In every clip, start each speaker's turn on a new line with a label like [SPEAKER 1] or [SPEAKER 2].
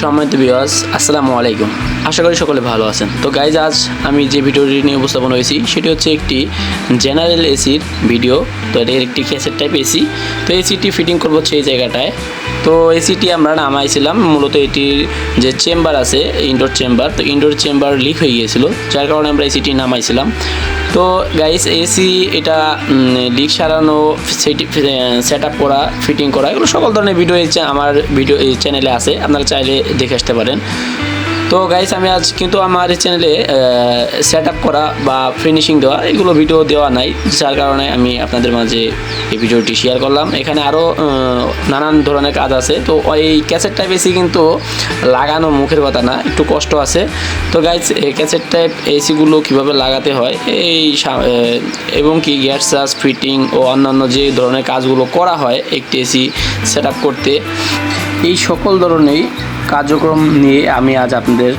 [SPEAKER 1] সম্মানিত বিওয়াজ আসসালামু আলাইকুম। আশা করি সকলে ভালো আছেন। তো গাইজ আজ আমি যে ভিডিওটি নিয়ে উপস্থাপন হয়েছি, সেটি হচ্ছে একটি জেনারেল এসির ভিডিও তো এর একটি ক্যাসেট টাইপ এসি তো এসিটি ফিটিং করব হচ্ছে এই জায়গাটায়। তো এসিটি আমরা নামাইছিলাম, মূলত এটির যে চেম্বার আছে ইনডোর চেম্বার তো ইনডোর চেম্বার লিক হয়ে গিয়েছিল, যার কারণে আমরা এসিটি নামাইছিলাম। তো গাইস এসি এটা লিক সারানো সেট আপ করা ফিটিং করা, এগুলো সকল ধরনের ভিডিও আমার ভিডিও চ্যানেলে আছে, আপনারা চাইলে দেখে আসতে পারেন। তো গাইস আমি আজ কিন্তু আমার এই চ্যানেলে সেট আপ করা বা ফিনিশিং দেওয়া, এগুলো ভিডিও দেওয়া নাই, যার কারণে আমি আপনাদের মাঝে এই ভিডিওটি শেয়ার করলাম। এখানে আরও নানান ধরনের কাজ আছে। তো ওই ক্যাসেট টাইপ এসি কিন্তু লাগানো মুখের কথা না, একটু কষ্ট আছে। তো গাইস ক্যাসেট টাইপ এসিগুলো কীভাবে লাগাতে হয়, এই এবং কি গ্যাস চার্জ ফিটিং ও অন্যান্য যে ধরনের কাজগুলো করা হয়, একটি এসি সেট করতে, এই সকল ধরনের কার্যক্রম নিয়ে আমি আজ আপনাদের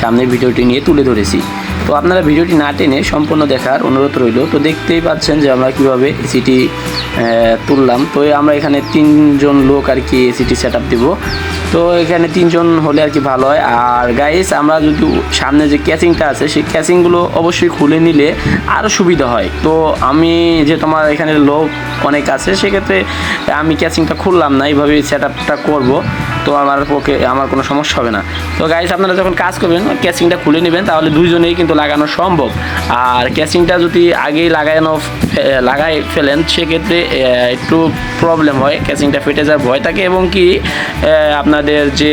[SPEAKER 1] সামনে ভিডিওটি নিয়ে তুলে ধরেছি। তো আপনারা ভিডিওটি না টেনে সম্পূর্ণ দেখার অনুরোধ রইল। তো দেখতেই পাচ্ছেন যে আমরা কীভাবে এসিটি তুললাম। তো আমরা এখানে তিনজন লোক আর কি এসিটি সেট আপ দেবো। তো এখানে তিনজন হলে আর কি ভালো হয়। আর গাইস আমরা যদি সামনে যে ক্যাচিংটা আছে, সেই ক্যাচিংগুলো অবশ্যই খুলে নিলে আরও সুবিধা হয়। তো আমি যে তোমার এখানে লোক অনেক আছে, সেক্ষেত্রে আমি ক্যাচিংটা খুললাম না। এইভাবে সেট আপটা করব। তো আমার পক্ষে, আমার কোনো সমস্যা হবে না। তো গাইস আপনারা যখন কাজ করবেন ক্যাচিংটা খুলে নেবেন, তাহলে দুইজনেই কিন্তু লাগানো সম্ভব। আর ক্যাচিংটা যদি আগেই লাগানো লাগাই ফেলেন, সেক্ষেত্রে একটু প্রবলেম হয়। ক্যাচিংটা ফেটে যাওয়ার ভয় থাকে এবং কি আপনাদের যে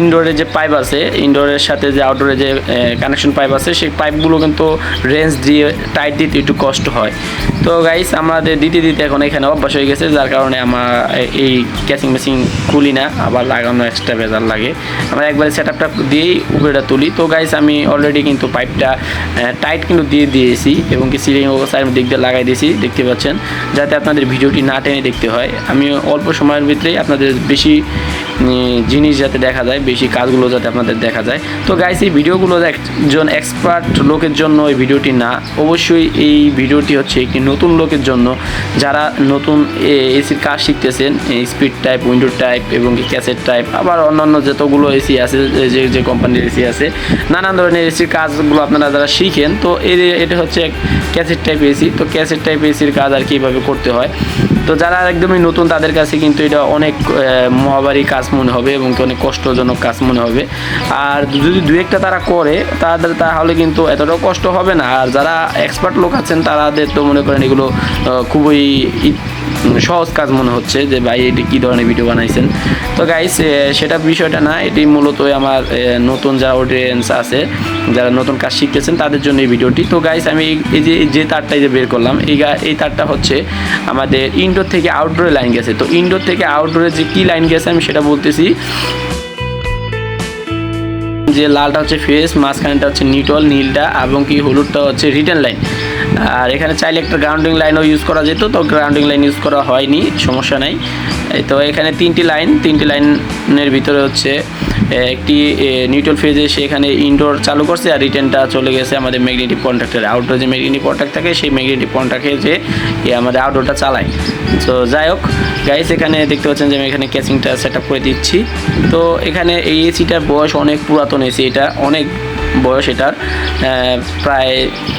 [SPEAKER 1] ইনডোরের যে পাইপ আছে ইনডোরের সাথে যে আউটডোরে যে কানেকশন পাইপ আছে, সেই পাইপগুলো কিন্তু রেঞ্জ দিয়ে টাইট দিতে একটু কষ্ট হয়। তো গাইস আমাদের দিতে দিতে এখন এখানে অভ্যাস হয়ে গেছে, যার কারণে আমার এই ক্যাচিং মেশিন খুলি না, আবার লাগানো এক্সট্রা বেজার লাগে। আমরা একবারে সেট আপটা দিয়েই উপরেটা তুলি। তো গাইস আমি অলরেডি কিন্তু পাইপটা টাইট কিন্তু দিয়ে দিয়েছি এবং কি সিলিং সাইড দিক দিয়ে লাগাই দিয়েছি, দেখতে পাচ্ছেন। যাতে আপনাদের ভিডিওটি না টেনে দেখতে হয়। আমি অল্প সময়ের ভিতরেই আপনাদের বেশি জিনিস যাতে দেখা যায়, বেশি কাজগুলো যাতে আপনাদের দেখা যায়। তো গাইস এই ভিডিওগুলো একজন এক্সপার্ট লোকের জন্য এই ভিডিওটি না, অবশ্যই এই ভিডিওটি হচ্ছে একটি নতুন লোকের জন্য। যারা নতুন এসির কাজ শিখতেছেন স্পিড টাইপ উইন্ডো টাইপ এবং ক্যাসেট টাইপ আবার অন্যান্য যতগুলো এসি আছে যে যে কোম্পানির এসি আছে, নানান ধরনের এসির কাজগুলো আপনারা যারা শিখেন, তো এ- এটা হচ্ছে এক ক্যাসেট টাইপ এসি। তো ক্যাসেট টাইপ এসির কাজ আর কীভাবে করতে হয়। তো যারা একদমই নতুন, তাদের কাছে কিন্তু এটা অনেক মহাবারী কাজ মনে হবে এবং কি অনেক কষ্টজনক কাজ মনে হবে। আর যদি দু একটা তারা করে, তাদের তাহলে কিন্তু এতটাও কষ্ট হবে না। আর যারা এক্সপার্ট লোক আছেন তাদের তো মনে করেন এগুলো খুবই সহজ কাজ মনে হচ্ছে যে ভাই এটি কী ধরনের ভিডিও বানাইছেন। তো গাইস সেটা বিষয়টা না, এটি মূলত আমার নতুন যারা অডিয়েন্স আছে, যারা নতুন কাজ শিখতেছেন, তাদের জন্য এই ভিডিওটি তো গাইস আমি এই- যে যে তারটা এই যে বের করলাম, এই এই তারটা হচ্ছে আমাদের ইনডোর থেকে আউটডোরে লাইন গেছে। তো ইনডোর থেকে আউটডোরে যে কী লাইন গেছে, আমি সেটা বলতেছি। যে লালটা হচ্ছে ফেস মাঝখানেটা হচ্ছে নিটল নীলটা, এবং কি হলুদটা হচ্ছে রিটার্ন লাইন আর এখানে চাইলে একটা গ্রাউন্ডিং লাইনও ইউজ করা যেত, তো গ্রাউন্ডিং লাইন ইউজ করা হয়নি, সমস্যা নাই। তো এখানে তিনটি লাইন তিনটি লাইনের ভিতরে হচ্ছে একটি নিউট্রাল ফেজে সে এখানে ইনডোর চালু করছে আর রিটার্নটা চলে গেছে আমাদের ম্যাগনেটিক কন্ট্রাক্টরে আউটডোর যে ম্যাগনেটিক কন্ট্রাক্ট থাকে, সেই ম্যাগনেটিক কন্ট্রাক্টে যে আমাদের আউটডোরটা চালায়। তো যাই হোক গাইস এখানে দেখতে পাচ্ছেন যে আমি এখানে ক্যাচিংটা সেট করে দিচ্ছি। তো এখানে এই এসিটার বয়স অনেক পুরাতন এসি এটা, অনেক বয়স এটার প্রায়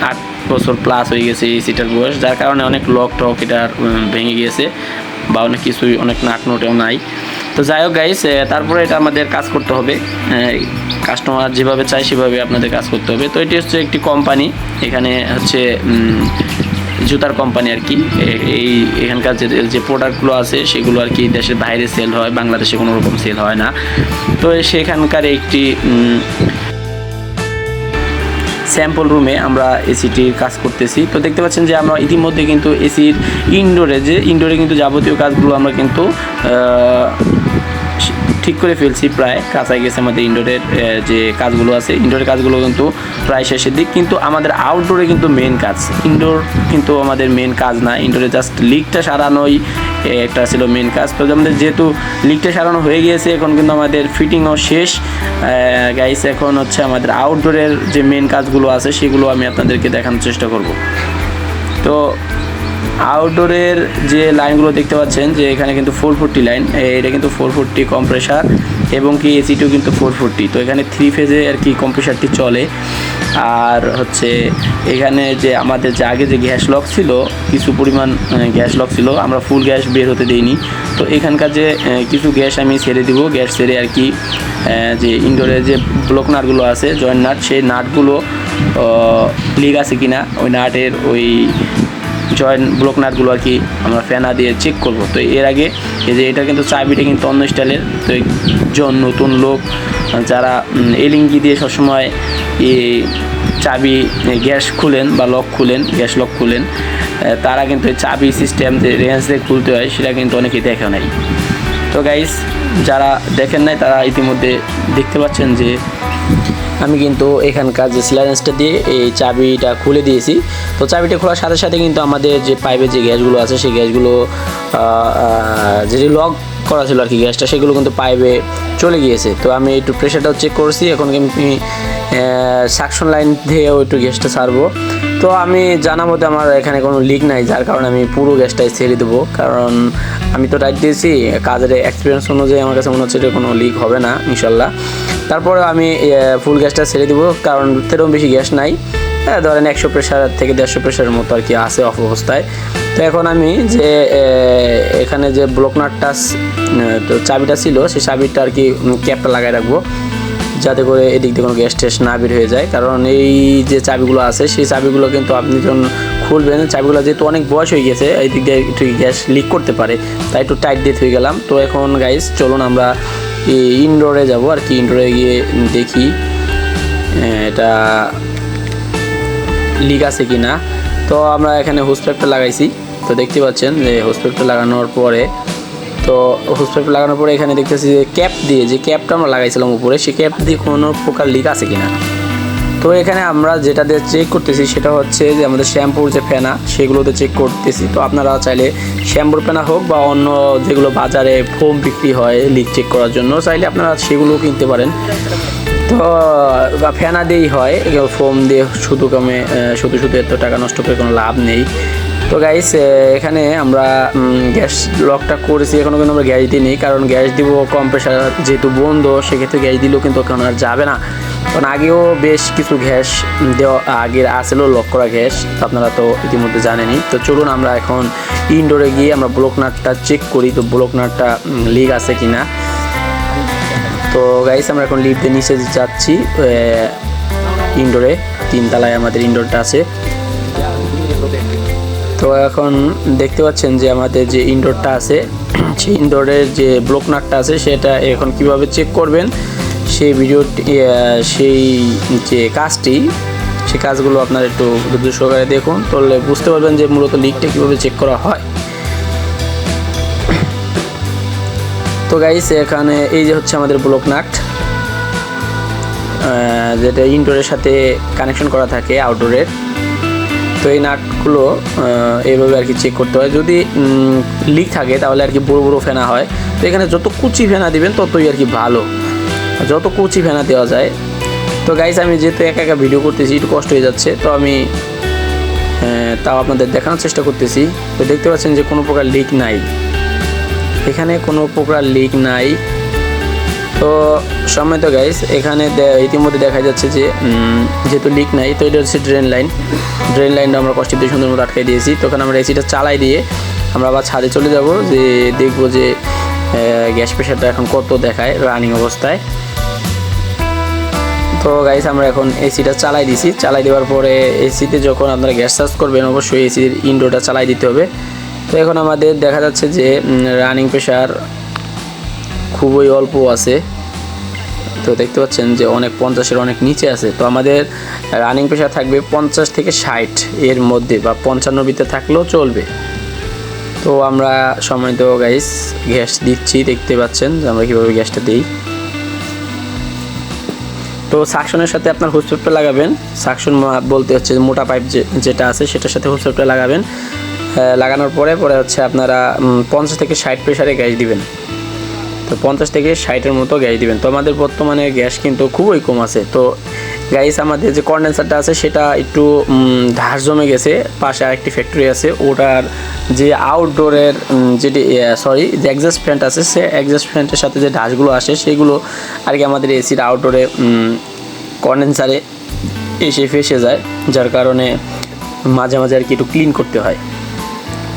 [SPEAKER 1] আট বছর প্লাস হয়ে গেছে এই এসিটার বয়স যার কারণে অনেক লক টক উম, ভেঙে গিয়েছে বা অনেক কিছুই অনেক নাট নোটেও নাই। তো যাই হোক গাইস তারপরে এটা আমাদের কাজ করতে হবে। কাস্টমার যেভাবে চায় সেভাবে আপনাদের কাজ করতে হবে। তো এটি হচ্ছে একটি কোম্পানি এখানে হচ্ছে জুতার কোম্পানি আর কি। এই এখানকার যে যে প্রোডাক্টগুলো আছে সেগুলো আর কি দেশের বাইরে সেল হয় বাংলাদেশে কোনো রকম সেল হয় না। তো সেখানকার একটি স্যাম্পল রুমে আমরা এসিটির কাজ করতেছি। তো দেখতে পাচ্ছেন যে আমরা ইতিমধ্যে কিন্তু এসির ইনডোরে যে ইনডোরে কিন্তু যাবতীয় কাজগুলো আমরা কিন্তু ঠিক করে ফেলছি, প্রায় কাছাই গেছে আমাদের ইনডোরের যে কাজগুলো আছে। ইনডোরের কাজগুলো কিন্তু প্রায় শেষের দিক, কিন্তু আমাদের আউটডোরে কিন্তু মেন কাজ। ইনডোর কিন্তু আমাদের মেন কাজ না। ইনডোরে জাস্ট লিকটা সারানোই একটা ছিল মেন কাজ। তো আমাদের যেহেতু লিকটা সারানো হয়ে গিয়েছে, এখন কিন্তু আমাদের ফিটিংও শেষ। গাইস এখন হচ্ছে আমাদের আউটডোরের যে মেন কাজগুলো আছে, সেগুলো আমি আপনাদেরকে দেখানোর চেষ্টা করব। তো আউটডোরের যে লাইনগুলো দেখতে পাচ্ছেন, যে এখানে কিন্তু ফোর ফোরটি লাইন এটা কিন্তু ফোর ফোরটি কম্প্রেসার এবং কি এসিটিও কিন্তু ফোর ফোরটি তো এখানে থ্রি ফেজে আর কি কম্প্রেসারটি চলে। আর হচ্ছে এখানে যে আমাদের যে আগে যে গ্যাস লক ছিল, কিছু পরিমাণ গ্যাস লক ছিল, আমরা ফুল গ্যাস বের হতে দিইনি। তো এখানকার যে কিছু গ্যাস আমি ছেড়ে দিব গ্যাস ছেড়ে আর কি যে ইনডোরে যে ব্লক নাটগুলো আছে জয়েন্ট নাট, সেই নাটগুলো লিক আছে কিনা, ওই নাটের ওই জয়েন্ট ব্লক নাটগুলো আর কি আমরা ফেনা দিয়ে চেক করব। তো এর আগে এই যে এটা কিন্তু চাবিটা কিন্তু অন্য স্টাইলের। তো একজন নতুন লোক, যারা এলিঙ্গি দিয়ে সবসময় এই চাবি গ্যাস খুলেন বা লক খুলেন, গ্যাস লক খুলেন তারা কিন্তু চাবি সিস্টেম যে রেঞ্জ দিয়ে খুলতে হয়, সেটা কিন্তু অনেকেই দেখে নাই। তো গাইস যারা দেখেন নাই, তারা ইতিমধ্যে দেখতে পাচ্ছেন যে আমি কিন্তু এখানকার যে সিলারেন্সটা দিয়ে এই চাবিটা খুলে দিয়েছি। তো চাবিটা খোলার সাথে সাথে কিন্তু আমাদের যে পাইপের যে গ্যাসগুলো আছে, সেই গ্যাসগুলো যেটি লক করা ছিল আর কি গ্যাসটা, সেগুলো কিন্তু পাইপে চলে গিয়েছে। তো আমি একটু প্রেশারটাও চেক করছি, এখন আমি সাকশন লাইন দিয়েও একটু গ্যাসটা ছাড়বো। তো আমি জানা মতে আমার এখানে কোনো লিক নাই, যার কারণে আমি পুরো গ্যাসটাই ছেড়ে দেবো। কারণ আমি তো টাইট দিয়েছি, কাজের এক্সপিরিয়েন্স অনুযায়ী আমার কাছে মনে হচ্ছে এটা কোনো লিক হবে না ইনশাল্লাহ তারপরে আমি ফুল গ্যাসটা ছেড়ে দেবো, কারণ সেরকম বেশি গ্যাস নাই। হ্যাঁ ধরেন একশো প্রেশার থেকে দেড়শো প্রেশারের মতো আর কি আছে অফ অবস্থায়। তো এখন আমি যে এখানে যে ব্লক নাটটা তো চাবিটা ছিল, সেই চাবিটা আর কি ক্যাপটা লাগাই রাখব, যাতে করে এদিক দিয়ে কোনো গ্যাস টেস না বের হয়ে যায়। কারণ এই যে চাবিগুলো আছে, সেই চাবিগুলো কিন্তু আপনি যখন খুলবেন, চাবিগুলো যেহেতু অনেক বয়স হয়ে গেছে এই দিক দিয়ে একটু গ্যাস লিক করতে পারে, তাই একটু টাইট দিয়ে হয়ে গেলাম। তো এখন গাইস চলুন আমরা ইনডোরে যাব আর কি ইনডোরে গিয়ে দেখি এটা লিক আছে কি না তো আমরা এখানে হুসপ্যাকটা লাগাইছি। তো দেখতে পাচ্ছেন যে হুসপ্যাকটা লাগানোর পরে, তো হুসপ্যাকটা লাগানোর পরে এখানে দেখতেছি যে ক্যাপ দিয়ে, যে ক্যাপটা আমরা লাগাইছিলাম উপরে সেই ক্যাপ দিয়ে কোনো প্রকার লিক আছে কিনা। তো এখানে আমরা যেটা দিয়ে চেক করতেছি সেটা হচ্ছে যে আমাদের শ্যাম্পুর যে ফেনা, সেগুলোতে চেক করতেছি। তো আপনারা চাইলে শ্যাম্পুর ফেনা হোক বা অন্য যেগুলো বাজারে ফোম বিক্রি হয় লিক চেক করার জন্য, চাইলে আপনারা সেগুলো কিনতে পারেন। তো বা ফেনা দিয়েই হয় ফোম দিয়ে শুধু কমে শুধু শুধু এত টাকা নষ্ট করে কোনো লাভ নেই। তো গ্যাস এখানে আমরা গ্যাস লকটা করেছি এখনও কিন্তু আমরা গ্যাস দিই কারণ গ্যাস দিব কম প্রেশার যেহেতু বন্ধ, সেক্ষেত্রে গ্যাস দিলেও কিন্তু এখন আর যাবে না। কারণ আগেও বেশ কিছু গ্যাস দেওয়া, আগের আসলেও লক করা গ্যাস, আপনারা তো ইতিমধ্যে জানেনই। তো চলুন আমরা এখন ইনডোরে গিয়ে আমরা ব্লক নাটটা চেক করি, তো ব্লক নাটটা লিক আছে কি না তো গাইস আমরা এখন লিফটে নিচে যাচ্ছি ইনডোরে তিনতলায় আমাদের ইনডোরটা আছে। তো এখন দেখতে পাচ্ছেন যে আমাদের যে ইনডোরটা আছে, সেই ইনডোরের যে ব্লক নাটটা আছে, সেটা এখন কীভাবে চেক করবেন? সেই ভিডিওটি সেই যে কাজটি সেই কাজগুলো আপনারা একটু ধৈর্য সহকারে দেখুন, তাহলে বুঝতে পারবেন যে মূলত লিকটা কীভাবে চেক করা হয়। তো গাইস এখানে এই যে হচ্ছে আমাদের ব্লক নাট যেটা ইনডোরের সাথে কানেকশন করা থাকে আউটডোরের তো এই নাটগুলো এইভাবে আর কি চেক করতে হয়। যদি লিক থাকে, তাহলে আর কি বড়ো বড়ো ফেনা হয়। তো এখানে যত কুচি ফেনা দিবেন, ততই আর কি ভালো। যত কুচি ফেনা দেওয়া যায়। তো গাইস আমি যেহেতু একা একা ভিডিও করতেছি, একটু কষ্ট হয়ে যাচ্ছে, তো আমি তাও আপনাদের দেখানোর চেষ্টা করতেছি। তো দেখতে পাচ্ছেন যে কোনো প্রকার লিক নাই। এখানে কোনো প্রকার লিক নাই। তো সময় তো গাইস এখানে ইতিমধ্যে দেখা যাচ্ছে যে যেহেতু লিক নাই, তো এটা হচ্ছে ড্রেন লাইন ড্রেন লাইনটা আমরা কষ্ট দিয়ে সুন্দর মতো আটকে দিয়েছি। তখন আমরা এসিটা চালাই দিয়ে আমরা আবার ছাদে চলে যাব, যে দেখব যে গ্যাস প্রেশারটা এখন কত দেখায় রানিং অবস্থায়? তো গাইস আমরা এখন এসিটা চালাই দিছি। চালাই দেওয়ার পরে এসিতে যখন আপনারা গ্যাস চার্জ করবেন, অবশ্যই এসির ইনডোরটা চালাই দিতে হবে। তো এখন আমাদের দেখা যাচ্ছে যে রানিং প্রেশার খুবই অল্প আছে। তো দেখতে পাচ্ছেন যে অনেক পঞ্চাশের অনেক নিচে আছে। তো আমাদের রানিং প্রেশার থাকবে পঞ্চাশ থেকে ষাট এর মধ্যে বা পঞ্চান্ন ভিতরে থাকলেও চলবে। তো আমরা সময় তো গাইস গ্যাস দিচ্ছি, দেখতে পাচ্ছেন যে আমরা কীভাবে গ্যাসটা দিই। তো সাকশনের সাথে আপনার হুসপেপটা লাগাবেন। সাকশন বলতে হচ্ছে মোটা পাইপ যেটা আছে, সেটার সাথে হুসপেপটা লাগাবেন। লাগানোর পরে পরে হচ্ছে আপনারা পঞ্চাশ থেকে ষাট প্রেশারে গ্যাস দিবেন। তো পঞ্চাশ থেকে ষাটের মতো গ্যাস দিবেন। তো আমাদের বর্তমানে গ্যাস কিন্তু খুবই কম আছে। তো গাইস আমাদের যে কন্ডেন্সারটা আছে, সেটা একটু ঢাস জমে গেছে। পাশে আরেকটি ফ্যাক্টরি আছে। ওটার যে আউটডোরের যেটি সরি যে এক্সাস্ট ফ্যান্ট আছে, সে এক্সাস্ট ফ্যান্টের সাথে যে ঢাসগুলো আসে, সেগুলো আর কি আমাদের এসির আউটডোরে কন্ডেন্সারে এসে ফেসে যায়। যার কারণে মাঝে মাঝে আর কি একটু ক্লিন করতে হয়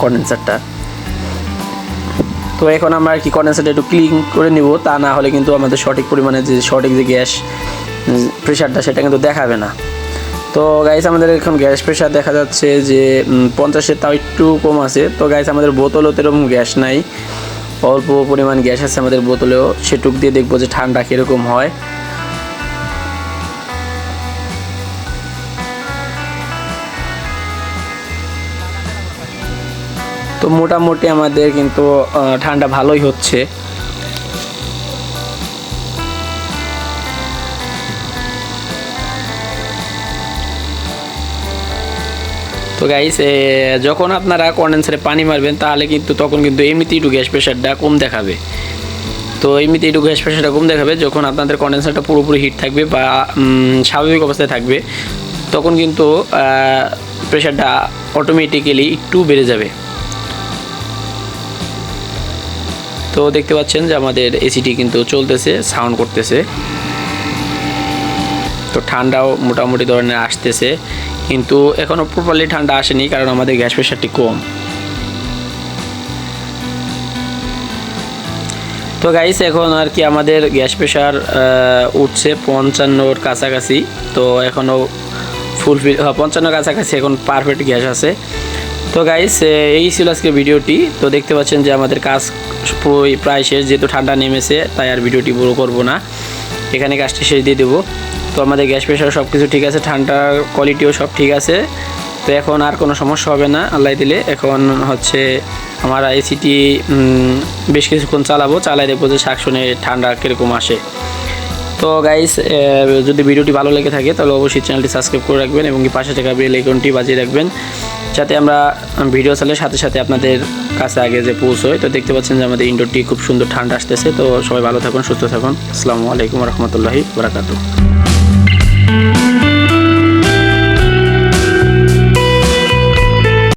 [SPEAKER 1] কন্ডেন্সারটা তো এখন আমরা আর কি কন্ডেন্সারটা একটু ক্লিন করে নিব, তা না হলে কিন্তু আমাদের সঠিক পরিমাণে যে সঠিক যে গ্যাস প্রেশারটা সেটা কিন্তু দেখাবে না। তো গাইস আমাদের এখন গ্যাস প্রেশার দেখা যাচ্ছে যে পঞ্চাশে পঞ্চাশের তাও একটু কম আছে। তো গাইস আমাদের বোতলও তো এরকম গ্যাস নাই। অল্প পরিমাণ গ্যাস আছে আমাদের বোতলেও। সেটুক দিয়ে দেখব যে ঠান্ডা কীরকম হয়। তো মোটামুটি আমাদের কিন্তু ঠান্ডা ভালোই হচ্ছে। তো গাইস যখন আপনারা কন্ডেন্সারে পানি মারবেন, তাহলে কিন্তু তখন কিন্তু এমনিতেই একটু গ্যাস প্রেশারটা কম দেখাবে। তো এমনিতে একটু গ্যাস প্রেশারটা কম দেখাবে, যখন আপনাদের কন্ডেন্সারটা পুরোপুরি হিট থাকবে বা স্বাভাবিক অবস্থায় থাকবে, তখন কিন্তু প্রেশারটা অটোমেটিক্যালি একটু বেড়ে যাবে। তো দেখতে পাচ্ছেন যে আমাদের এসিটি কিন্তু চলতেছে, সাউন্ড করতেছে। তো ঠান্ডাও মোটামুটি ধরনের আসতেছে, কিন্তু এখনও প্রপারলি ঠান্ডা আসেনি কারণ আমাদের গ্যাস প্রেশারটি কম। তো গাইস এখন আর কি আমাদের গ্যাস প্রেশার উঠছে পঞ্চান্নর কাছাকাছি। তো এখনও ফুলফিল পঞ্চান্ন কাছাকাছি এখন পারফেক্ট গ্যাস আছে। তো গাইস এই ছিল আজকে ভিডিওটি। তো দেখতে পাচ্ছেন যে আমাদের কাজ প্রায় শেষ, যেহেতু ঠান্ডা নেমেছে, তাই আর ভিডিওটি বড় করব না। এখানে কাজটি শেষ দিয়ে দেবো। তো আমাদের গ্যাস প্রেশার সব কিছু ঠিক আছে, ঠান্ডার কোয়ালিটিও সব ঠিক আছে। তো এখন আর কোনো সমস্যা হবে না, আল্লাহ দিলে। এখন হচ্ছে আমার এসিটি বেশ কিছুক্ষণ চালাবো, চালাই দেখব যে শাকসুনে ঠান্ডা কীরকম আসে। তো গাইস যদি ভিডিওটি ভালো লেগে থাকে, তাহলে অবশ্যই চ্যানেলটি সাবস্ক্রাইব করে রাখবেন এবং পাশে থাকা বেল আইকনটি বাজিয়ে রাখবেন। যাতে আমরা ভিডিও চালের সাথে সাথে আপনাদের কাছে আগে যে পৌঁছোয়, তো দেখতে পাচ্ছেন যে আমাদের ইনডোরটি খুব সুন্দর ঠান্ডা আসতেছে। তো সবাই ভালো থাকুন, সুস্থ থাকুন। আসসালামু আলাইকুম রহমতুল্লাহি বরাকাতু